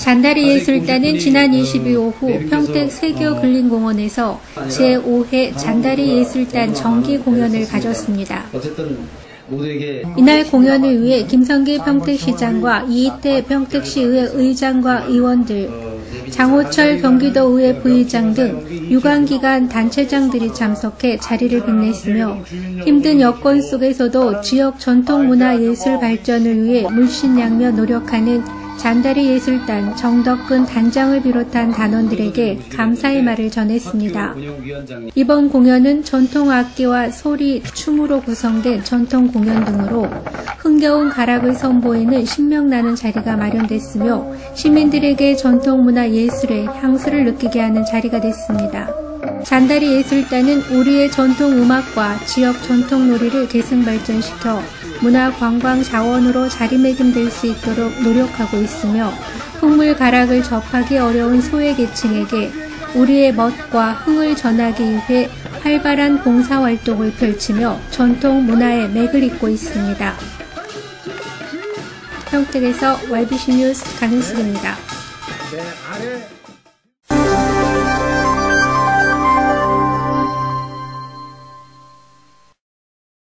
잔다리 예술단은 지난 22일 오후 평택 세교 근린공원에서 제5회 잔다리 예술단 정기 공연을 가졌습니다. 이날 공연을 위해 김성기 평택시장과 이희태 평택시의회 의장과 의원들, 장호철 경기도의회 부의장 등 유관기관 단체장들이 참석해 자리를 빛냈으며 힘든 여건 속에서도 지역 전통문화 예술 발전을 위해 물신양며 노력하는 잔다리 예술단 정덕근 단장을 비롯한 단원들에게 감사의 말을 전했습니다. 이번 공연은 전통 악기와 소리, 춤으로 구성된 전통 공연 등으로 흥겨운 가락을 선보이는 신명나는 자리가 마련됐으며 시민들에게 전통 문화 예술의 향수를 느끼게 하는 자리가 됐습니다. 잔다리 예술단은 우리의 전통 음악과 지역 전통 놀이를 계승 발전시켜 문화 관광 자원으로 자리매김될 수 있도록 노력하고 있으며 풍물 가락을 접하기 어려운 소외 계층에게 우리의 멋과 흥을 전하기 위해 활발한 봉사 활동을 펼치며 전통 문화의 맥을 잇고 있습니다. 평택에서 YBC 뉴스 강은숙입니다. 내 아래